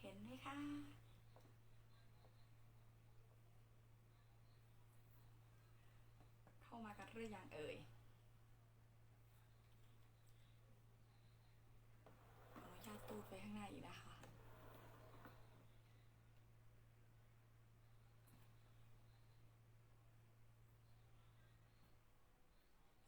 เห็นไหมคะ เข้ามากันหรือยังเอ่ยขออนุญาตตูดไปข้างหน้าอีกนะคะ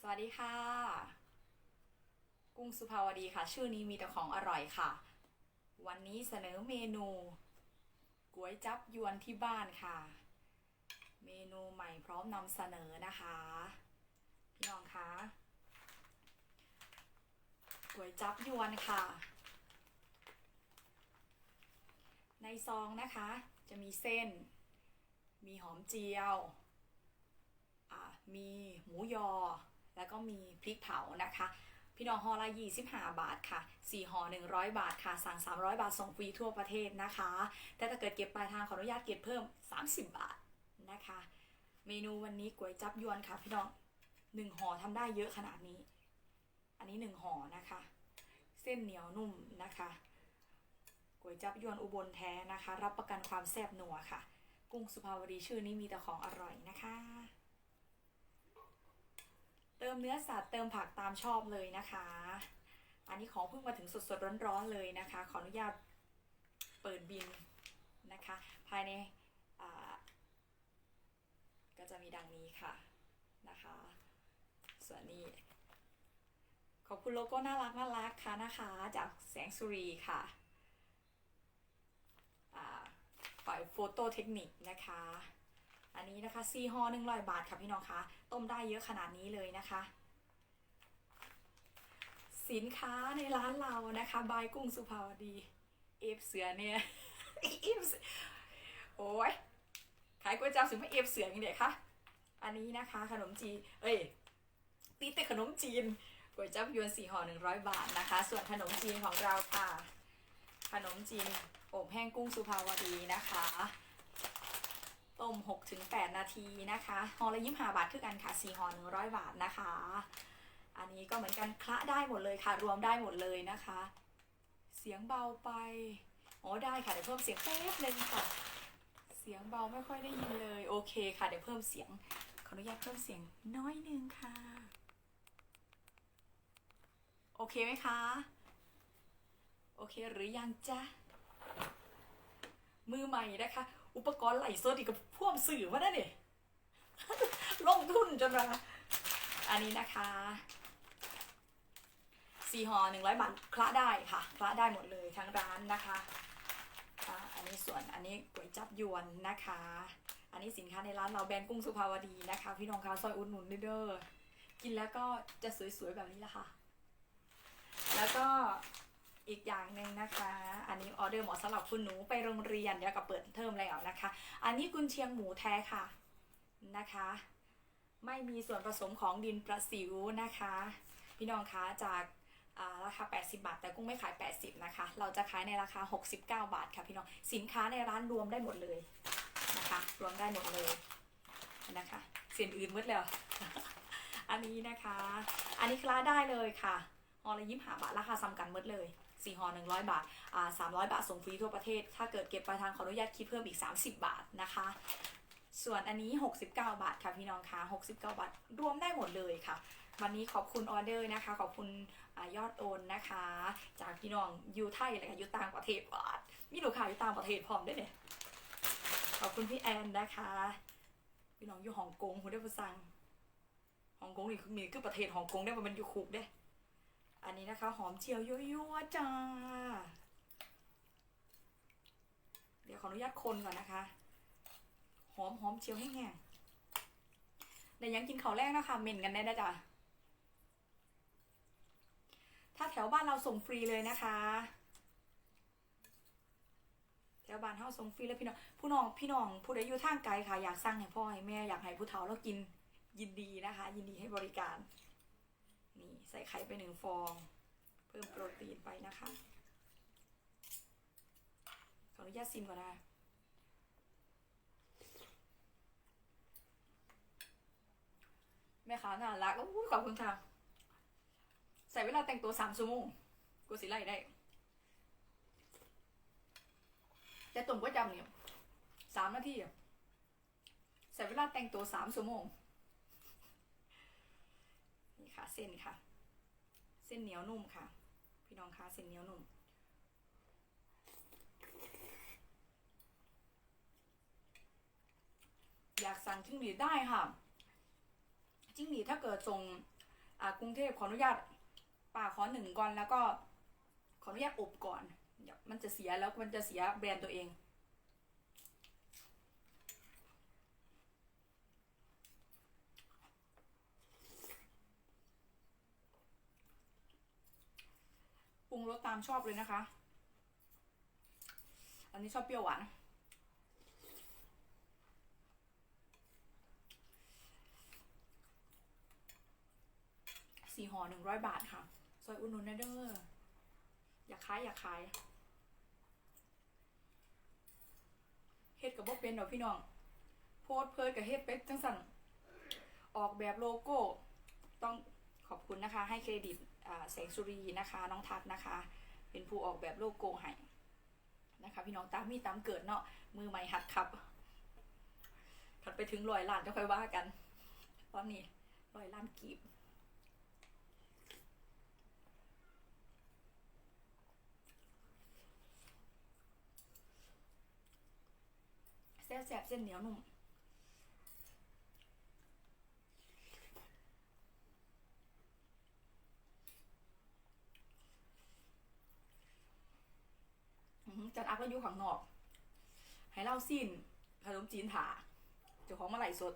สวัสดีค่ะ กุ้งสุภาวดีค่ะ ชื่อนี้มีแต่ของอร่อยค่ะ วันนี้เสนอเมนูก๋วยจับยวนที่บ้านค่ะ เมนูใหม่พร้อมนำเสนอนะคะ พี่น้องคะก๋วยจับยวนค่ะ ในซองนะคะ จะมีเส้น มีหอมเจียว มีหมูยอ แล้วก็มีพริกเผานะคะ พี่น้องหอละ25 บาทค่ะ4ห่อ100 บาทค่ะ สั่ง 300 บาทส่งฟรีทั่วประเทศนะคะ แต่ถ้าเกิดเก็บปลายทางขออนุญาตเก็บเพิ่ม 30 บาทนะคะ เมนูวันนี้ก๋วยจับยวนค่ะ พี่น้องหนึ่งห่อทำได้เยอะขนาดนี้ อันนี้หนึ่งห่อนะคะ เส้นเหนียวนุ่มนะคะก๋วยจับยวนอุบลแท้นะคะ รับประกันความแซ่บนัวค่ะ กุ้งสุภาวดีชื่อนี้มีแต่ของอร่อยนะคะ มเนื้อสัตว์เติมผักตามชอบเลยนะคะ อันนี้ของเพิ่งมาถึงสดๆร้อนๆเลยนะคะ ขออนุญาตเปิดบินนะคะ ภายในก็จะมีดังนี้ค่ะนะคะ ส่วนนี้ ขอบคุณโลโก้น่ารักน่ารักค่ะนะคะ จากแสงสุรีค่ะฝ่ายโฟโต้เทคนิคนะคะ อันนี้นะคะซีฮอหนึ่งร้อยบาทค่ะพี่น้องคะต้มได้เยอะขนาดนี้เลยนะคะ สินค้าในร้านเรานะคะบายกุ้งสุภาวดีเอฟเสือเนี่ยเอฟโอ้ยขายก๋วยจั๊บถึงไม่เอฟเสืออย่างเดียวคะอันนี้นะคะขนมจีนเอ้ยตีแต่ขนมจีนก๋วยจั๊บยวนสี่ห่อหนึ่งร้อยบาทนะคะ ส่วนขนมจีนของเราค่ะ ขนมจีนอบแห้งกุ้งสุภาวดีนะคะ ต้ม 6-8 นาทีนะคะห่อละยี่ห้าบาทคือกันค่ะ4ห่อ100บาทนะคะ อันนี้ก็เหมือนกันคละได้หมดเลยค่ะ รวมได้หมดเลยนะคะ เสียงเบาไปอ๋อได้ค่ะเดี๋ยวเพิ่มเสียงแป๊บนึงค่ะ เสียงเบาไม่ค่อยได้ยินเลยโอเคค่ะเดี๋ยวเพิ่มเสียงขออนุญาตเพิ่มเสียงน้อยนึงค่ะ โอเคไหมคะโอเคหรือยังจ๊ะมือใหม่นะคะ อุปกรณ์ไหลโซดอีกกับพ่วงสื่อมาได้เนี่ยลงทุนจนมาอันนี้นะคะสี่ห่อหนึ่งร้อยบาทคละได้ค่ะคละได้หมดเลยทั้งร้านนะคะอ่าอันนี้ส่วนอันนี้ก๋วยจับยวนนะคะ อันนี้สินค้าในร้านเราแบรนด์กุ้งสุภาวดีนะคะ พี่น้องคะซอยอุดหนุนเด้อกินแล้วก็จะสวยๆแบบนี้ละค่ะ แล้วก็ อีกอย่างหนึ่งนะคะ อันนี้ออเดอร์หมอสำหรับคุณหนูไปโรงเรียนเดี๋ยวกับเปิดเทอมแล้วนะคะ อันนี้กุนเชียงหมูแท้ค่ะนะคะ ไม่มีส่วนผสมของดินประสิวนะคะ พี่น้องคะจาการาคา 80 บาท แต่กุ้งไม่ขาย 80 นะคะ เราจะขายในราคา 69 บาทค่ะพี่น้อง สินค้าในร้านรวมได้หมดเลยนะคะ รวมได้หมดเลยนะคะ เสียนอื่นหมดแล้ว อันนี้นะคะ อันนี้คลาได้เลยค่ะฮอลละยิ้มหาบาทราคาซ้ำกันหมดเลย สี่อหนึ่งร้อยบาทอ่าสามร้อยบาทส่งฟรีทั่วประเทศ ถ้าเกิดเก็บปลายทางขออนุญาตคิดเพิ่มอีก 30 บาทนะคะ ส่วนอันนี้ 69 บาทค่ะพี่น้องคะ69 บาท รวมได้หมดเลยค่ะ วันนี้ขอบคุณออเดอร์นะคะ ขอบคุณอยอดโอนนะคะ จากพี่น้องยูไทยและก็ยูต่างประเทศวาดมีลูกค้าอยู่ต่างประเทศพร้อมด้วยเนี่ยขอบคุณพี่แอนนะคะพี่น้องอยู่ฮ่องกงคุณได้ผู้สั่งฮ่องกงนี่คือมีคือประเทศฮ่องกงได้มันอยู่คุกเด้ อันนี้นะคะ หอมเจียวยั่วๆจ้า เดี๋ยวขออนุญาตคนก่อนนะคะ หอมหอมเจียวแห้งๆเดี๋ยวยังกินข้าวแรกนะคะเหม็นกันได้นะจ๊ะถ้าแถวบ้านเราส่งฟรีเลยนะคะ แถวบ้านเฮาส่งฟรีเลยพี่น้องผู้น้องพี่น้องผู้ใดอยู่ทางไกลค่ะ อยากสั่งให้พ่อให้แม่อยากให้ผู้เฒ่าแล้วกินยินดีนะคะ ยินดีให้บริการ ใส่ไข่ไปหนึ่งฟอง เพิ่มโปรตีนไปนะคะ ขออนุญาตซิมก่อนนะแม่ค้าน่ารักอู้ขอบคุณค่ะใส่เวลาแต่งตัวสามชั่วโมงกูสิไล่ได้ แต่ตุ่มก็จำเนี่ยสามนาทีใส่เวลาแต่งตัวสามชั่วโมงนี่ค่ะ เส้นค่ะ ส้นเหนียวนุ่มค่ะ พี่น้องคะเส้นเหนียวนุ่ม อยากสั่งจิ้งหรีดได้ค่ะ จิ้งหรีดถ้าเกิดส่งกรุงเทพขออนุญาตป่าขอหนึ่งก่อนแล้วก็ขออนุญาตอบก่อนมันจะเสียแล้วมันจะเสียแบรนด์ตัวเอง รสตามชอบเลยนะคะ อันนี้ชอบเปรี้ยวหวาน สี่ห่อหนึ่งร้อยบาทค่ะ ซอยอุดหนุนนเด้ออยากขายอยากขายเฮ็ดกับบ่เป็นดอกพี่น้อง โพสเพิดกับเฮ็ดเป็ดจังสั่นออกแบบโลโก้ ต้องขอบคุณนะคะ ให้เครดิต แสงสุรีนะคะน้องทัศน์นะคะ เป็นผู้ออกแบบโลโก้ให้นะคะพี่น้องตามมีตามเกิดเนาะมือใหม่หัดขับถัดไปถึงร้อยล้านจะค่อยว่ากันตอนนี้ร้อยล้านกีบแซ่บแซ่บเส้นเหนียวนุ่ม อื้อหือ จัดอักแล้วอยู่ข้างนอก ให้เล่าสิ้นขนมจีนถาเจ้าของมาไหลสด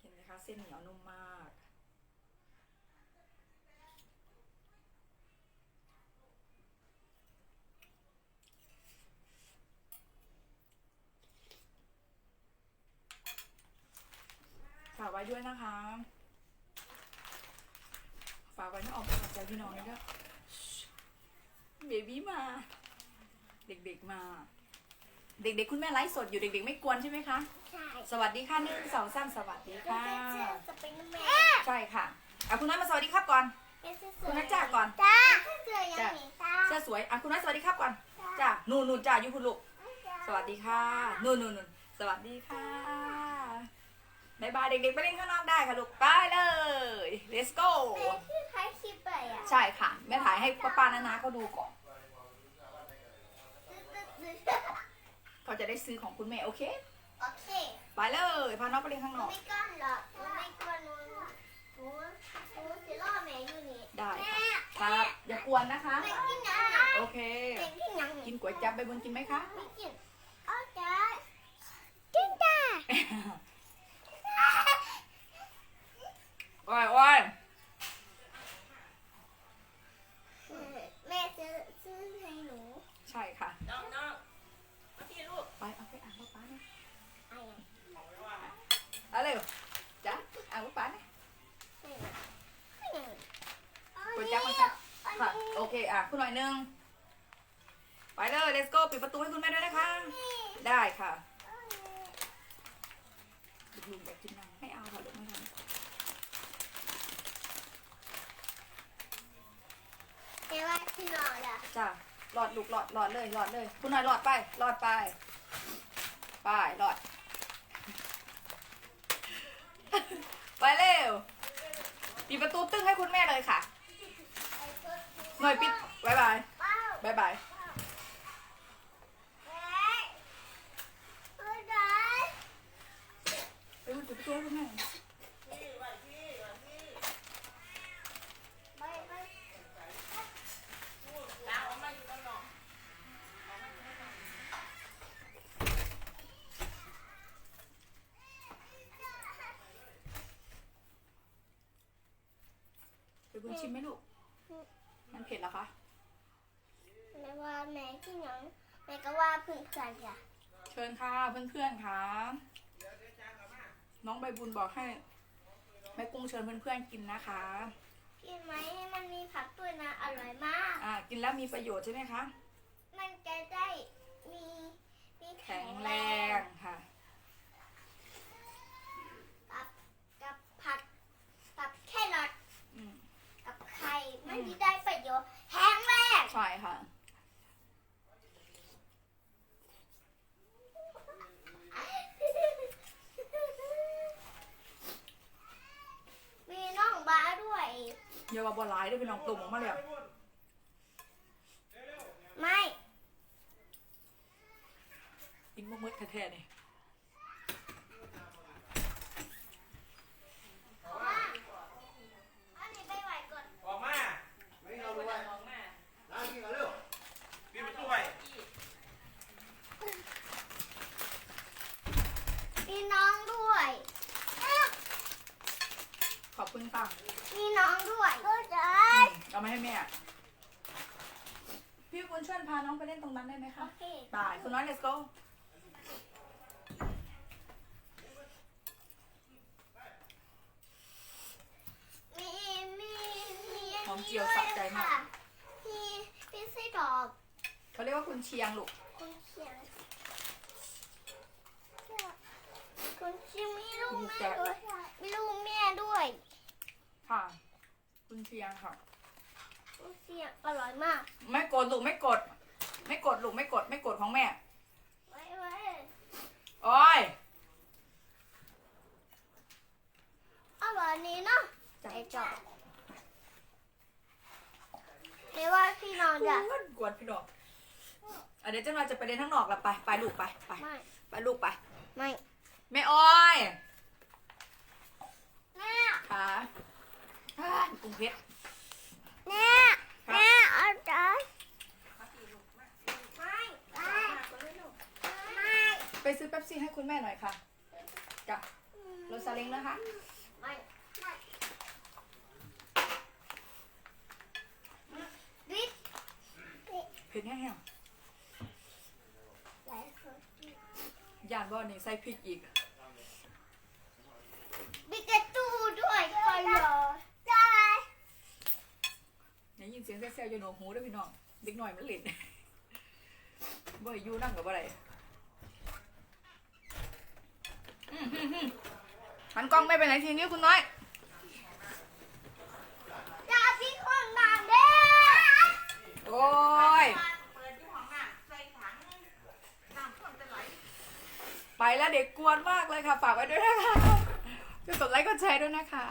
เห็นไหมคะ เส้นเหนียวนุ่มมาก ฝากไว้ ด้วยนะคะ ฝากไว้ให้ออกกำลังใจพี่น้องด้วยเบบี้มา เด็กๆมา เด็กๆ คุณแม่ไลฟ์สดอยู่เด็กๆ ไม่กวนใช่ไหมคะ ใช่ สวัสดีค่ะหนึ่งสองสามสวัสดีแล้วค่ะก็เจอสไปเดอร์แมนใช่ค่ะเอาคุณน้อยมาสวัสดีครับก่อน คุณนัทจ้าก่อนจ้าเจอยังไงจ้าเสื้อสวยอะคุณน้อยสวัสดีครับก่อนจ้านู่นนู่นจ้าอยู่คุณลูก สวัสดีค่ะ นู่นนู่นนู่นสวัสดีค่ะ บายบายเด็กๆไปเล่นข้างนอกได้ค่ะลูกไปเลย let's go แม่ที่ท้ายคลิปไปอะใช่ค่ะแม่ถ่ายให้ป้าป้านานาเขาดูก่อน เขาจะได้ซื้อของคุณแม่โอเค โอเคไปเลยพาน้องไปเล่นข้างนอก ไม่ก้อนหรอกไม่ก้อนนู้นหนูหนูจะล่อแม่อยู่นี่ได้แม่ค่ะครับอย่ากวนนะคะแม่กินยังโอเคแม่กินยังกินก๋วยจั๊บใบบนกินไหมคะ ไม่กินโอเคกินจ้า โอ้ยโอ้ย แม่จะซื้อให้หนู ใช่ค่ะ น้องน้องมาพี่ลูก ไปเอาไปอ่านป้าป้านะ อะไรอะ เอาเร็วจ้ะอ่านป้าป้านะ ก๋วยจั๊บไหมคะ ค่ะ โอเค อะ คุณ หน่อยหนึงไปเลย let's go ปิดประตูให้คุณแม่ด้วยนะคะ ได้ค่ะลุงๆอยากกินน้ำไม่เอาค่ะลูกไม่ทแม่ว่าที่นอนอะำจ้ะหลอดลูกหลอดหลอดเลยหลอดเลย คุณหน่อยหลอดไปหลอดไป ไปหลอด ไปเร็วปิดประตูตึ้งให้คุณแม่เลยค่ะ หน่อยปิด บายบายว้าวบายบายแม่เฮ้ยได้ไปปิดประตูให้คุณแม่พี่ไหวพี่ไหวพี่ไปไปตาออกมาอยู่ข้างนอกไปบุญชิมไหมลูก มันเผ็ดเหรอคะแม่ ว่าแม่ที่ยังแม่ก็ว่าเพื่อนกันจ้ะเชิญค่ะเพื่อนๆค่ะน้องใบบุญบอกให้แม่กุ้งเชิญเพื่อนๆกินนะคะกินไหมให้มันมีผักด้วยนะอร่อยมาก อ่ากินแล้วมีประโยชน์ใช่ไหมคะใค่ะ มีน้องบ้าด้วย อย่าว่าบ่หลายเด้วยพี่น้องตุ่มออกมาแล้วไม่กินบ่มืดแท้ๆนี่เพราะว่าอันนี้ไปไหวก่อนออกมาไม่เอาด้วยออกมาล้างกินก่อนเร็วปิดประตูไว้มีน้องด้วย ขอบคุณค่ะมีน้องด้วยก็จะ เอามาให้แม่ พี่คุณช่วยพาน้องไปเล่นตรงนั้นได้ไหมโอคะเคตายคุณน้อย let's go มีมีมีหอมเจียวสะใจมาก มีมีไส้ดอกเขาเรียกว่าคุณเชียงลูก คุณเชียงคุณเชียงมีลูกแม่ด้วยมีลูกแม่ด้วย ค่ะ คุณเชียงค่ะคุณ เชียงอร่อยมาก ไม่กดลูกไม่กด ไม่กดลูกไม่กด ไม่กดของแม่ ไว้ไว้โอ้ยอร่อยนี้เนาะใจไอ้จอกเรียกว่าพี่น้องกจะวนกวนพี่ดอกอะเดี๋ยวเจ้าหน่อยจะไปเล่นข้างนอกละไป ไปลูกไป ไป ไม่ ไปลูกไป ไม่แม่อ้อยแม่ ค่ะอ่ากุ้งเพชร แม่แม่เอาใจไม่ไม่ไม่ไปซื้อเป๊ปซี่ให้คุณแม่หน่อยค่ะจ้ะรถซาเล้งนะคะ ไม่ไม่บิ๊กเผ็ดแห้งหลายคนๆย่านบ่อนี่ใส่พริกอีกบิ๊กระตูด้วยคอยรอได้ได้ ยินเสียงแซ่บๆอยู่หนวกหูเด้วยพี่น้องเด็กหน่อยมันเล่นบ่ให้อยู่นั่งกับอะไรอืมอืมอืมหันกล้องไม่ไปไหนทีนี้คุณน้อยจะพี่คนงานเด้โอ้ยเปิดที่ห้องน้ำใส่ถังน้ำท่วมจะไหลไปแล้วเด็กกวนมากเลยค่ะ ฝากไว้ด้วยนะคะช่วยกดไลค์กดแชร์ด้วยนะคะ